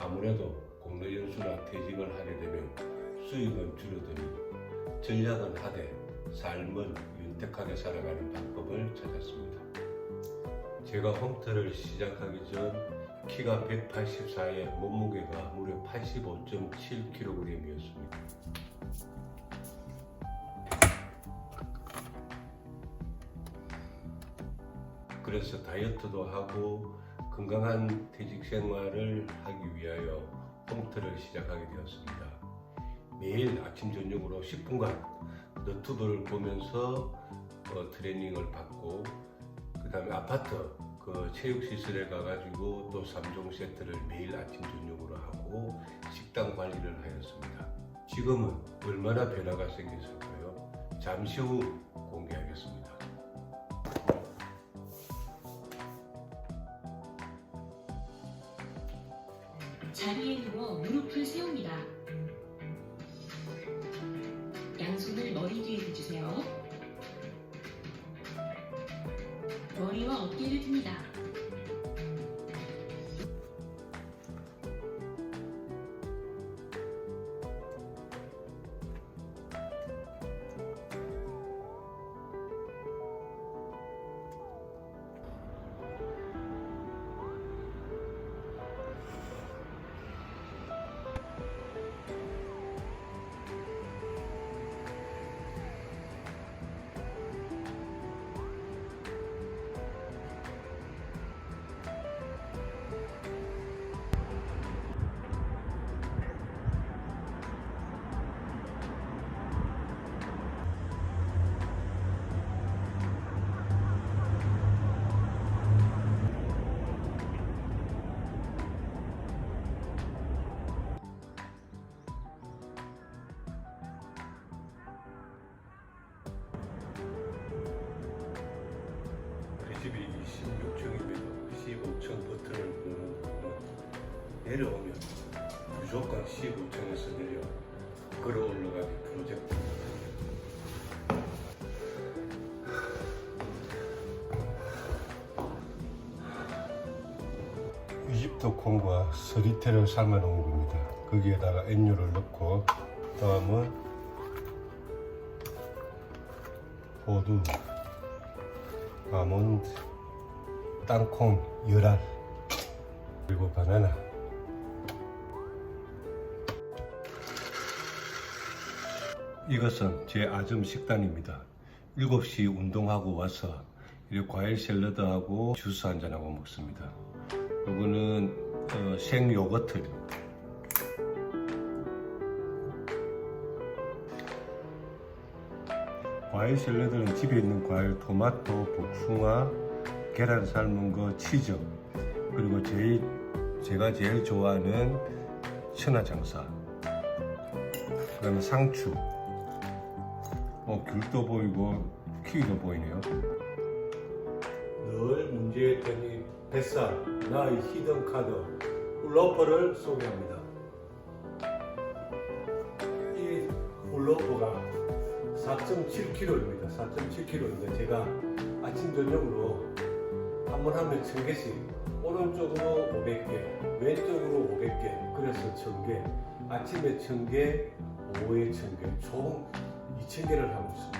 아무래도 공로 연수나 퇴직을 하게 되면 수입은 줄어드니 전략은 하되 삶은 윤택하게 살아가는 방법을 찾았습니다. 제가 홈트를 시작하기 전 키가 184에 몸무게가 무려 85.7kg이었습니다. 그래서 다이어트도 하고 건강한 퇴직 생활을 하기 위하여 홈트를 시작하게 되었습니다. 매일 아침 저녁으로 10분간 너튜브를 보면서 어, 트레이닝을 받고 그 다음에 아파트 그 체육 시설에 가가지고 또 3종 세트를 매일 아침 저녁으로 하고 식단 관리를 하였습니다. 지금은 얼마나 변화가 생겼을까요? 잠시 후 공개하겠습니다. 자리에 누워 무릎을 세웁니다. 양손을 머리 뒤에 대주세요. 머리와 어깨를 듭니다. 16층이면 15층 버튼을 누르면 내려오면 무조건 15층에서 내려 걸어 올라가기 프로젝트. 이집트 콩과 서리태를 삶아 놓은 겁니다. 거기에다가 엔유를 넣고 다음은 호두 아몬드, 땅콩, 열알, 그리고 바나나. 이것은 제 아점 식단입니다. 7시 운동하고 와서 이렇게 과일 샐러드하고 주스 한잔하고 먹습니다. 이거는 어, 생 요거트입니다. 과일 샐러드는 집에 있는 과일, 토마토, 복숭아, 계란 삶은 거, 치즈, 그리고 제일 제가 제일 좋아하는 천하장사, 그다음에 상추, 어 귤도 보이고 키위도 보이네요. 늘 문제였더니 뱃살, 나의 히든 카드, 훌러퍼를 소개합니다. 이 훌러퍼가 4.7kg입니다. 4.7kg인데 제가 아침 저녁으로 한 번 하면 1000개씩 오른쪽으로 500개, 왼쪽으로 500개, 그래서 1000개, 아침에 1000개, 오후에 1000개, 총 2000개를 하고 있습니다.